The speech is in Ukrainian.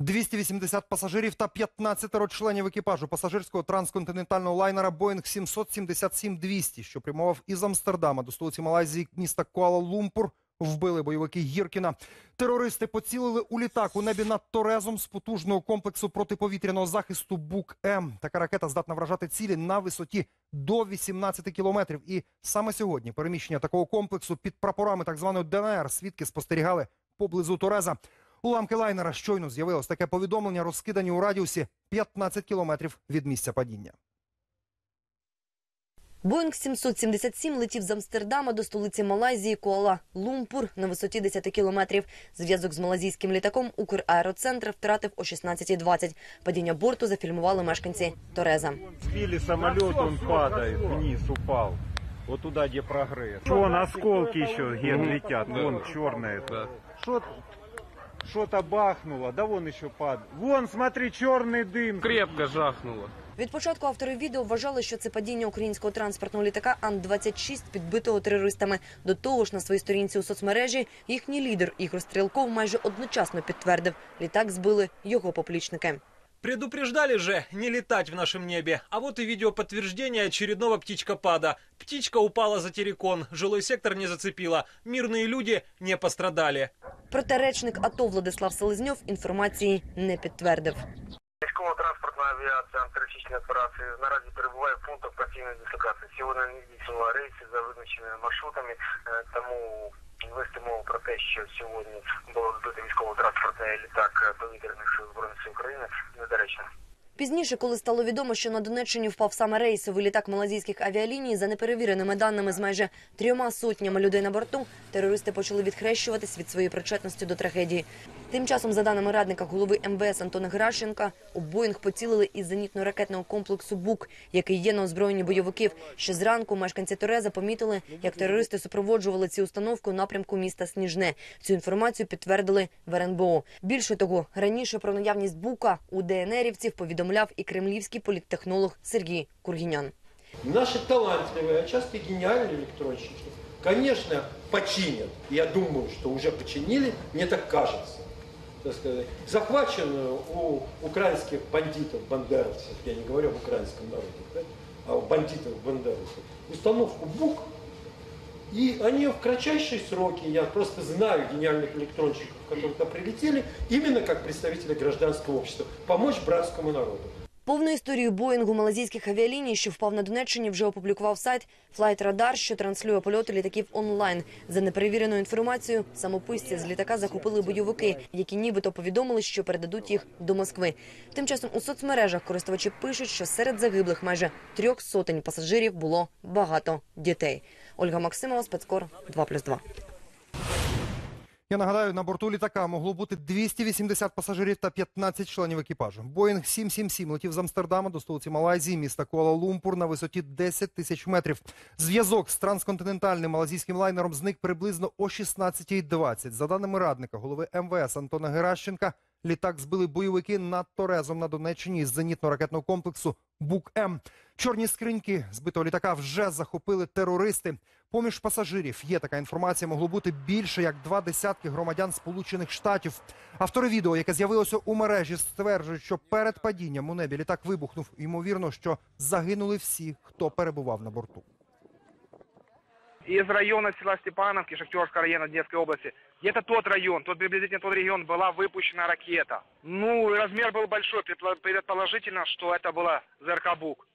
280 пасажирів та 15 членів екіпажу пасажирського трансконтинентального лайнера Boeing 777-200, що прямував із Амстердама до столиці Малайзії міста Куала-Лумпур, вбили бойовики Гіркіна. Терористи поцілили у літак у небі над Торезом з потужного комплексу протиповітряного захисту Бук-М. Така ракета здатна вражати цілі на висоті до 18 кілометрів. І саме сьогодні переміщення такого комплексу під прапорами так званої ДНР свідки спостерігали поблизу Тореза. Уламки лайнера щойно з'явилось таке повідомлення, розкидані у радіусі 15 кілометрів від місця падіння. Боїнг 777 летів з Амстердама до столиці Малайзії Куала-Лумпур на висоті 10 кілометрів. Зв'язок з малазійським літаком Украероцентр втратив о 16.20. Падіння борту зафільмували мешканці Тореза. Сбили самолет, он падает, вниз упал. Вот туда, где прогресс. Вон осколки еще ген летят, вон черные. Что что-то бахнуло, да вон еще падает. Вон, смотри, черный дым. крепко жахнуло. Від початку автори відео вважали, що це падіння українського транспортного літака Ан-26, підбитого терористами. До того ж, на своїй сторінці у соцмережі їхній лідер Ігор Стрілков майже одночасно підтвердив, літак збили його поплічники. Предупреждали же не летать в нашем небе. А вот и видео подтверждения очередного птичкопада. Птичка упала за террикон, жилой сектор не зацепила, мирные люди не пострадали. Проте речник АТО Владислав Селезньов інформації не підтвердив. Військово-транспортна авіація антитерористичної операції наразі перебуває в пунктах постійної дислокації. Сьогодні не здійснила рейси за визначеними маршрутами, е, тому вести мову про те, що сьогодні було збито військово-транспортний літак е, повітряних сил збройних України, недоречно. Пізніше, коли стало відомо, що на Донеччині впав саме рейсовий літак малазійських авіаліній, за неперевіреними даними з майже трьома сотнями людей на борту, терористи почали відхрещуватись від своєї причетності до трагедії. Тим часом, за даними радника голови МВС Антона Геращенка, у Боїнг поцілили із зенітно-ракетного комплексу БУК, який є на озброєнні бойовиків. Ще зранку мешканці Тореза помітили, як терористи супроводжували ці установки у напрямку міста Сніжне. Цю інформацію підтвердили в РНБО. Більше того, раніше про наявність БУКа у ДНРівців повідомляв і кремлівський політтехнолог Сергій Кургінян. Наши талантливые, а часто и гениальные электронщики, конечно, починят. Я думаю, что уже починили, мне так кажется. Так сказать, захваченную у украинских бандитов, бандеровцев, я не говорю об украинском народе, да, а о бандитах, бандеровцев, установку БУК, и они в кратчайшие сроки, я просто знаю гениальных электронщиков, которые туда прилетели, именно как представители гражданского общества, помочь братскому народу. Повну історію Боїнгу малазійських авіаліній, що впав на Донеччині, вже опублікував сайт Flight Radar, що транслює польоти літаків онлайн. За неперевіреною інформацією, самописці з літака захопили бойовики, які нібито повідомили, що передадуть їх до Москви. Тим часом у соцмережах користувачі пишуть, що серед загиблих майже трьох сотень пасажирів було багато дітей. Ольга Максимова, спецкор 2+,2. Я нагадаю, на борту літака могло бути 280 пасажирів та 15 членів екіпажу. Боїнг 777 летів з Амстердама до столиці Малайзії, міста Куала-Лумпур на висоті 10 тисяч метрів. Зв'язок з трансконтинентальним малазійським лайнером зник приблизно о 16.20. За даними радника голови МВС Антона Геращенка, літак збили бойовики над Торезом на Донеччині з зенітно-ракетного комплексу Бук-М. Чорні скриньки збитого літака вже захопили терористи. Поміж пасажирів є така інформація, могло бути більше як два десятки громадян Сполучених Штатів. Автори відео, яке з'явилося у мережі, стверджують, що перед падінням у небі літак вибухнув. Ймовірно, що загинули всі, хто перебував на борту. Из района села Степановки, Шахтерского района Донецкой области. Где-то тот район, тот приблизительно тот регион была выпущена ракета. Ну, размер был большой, предпо- предположительно, что это была ЗРК «Бук».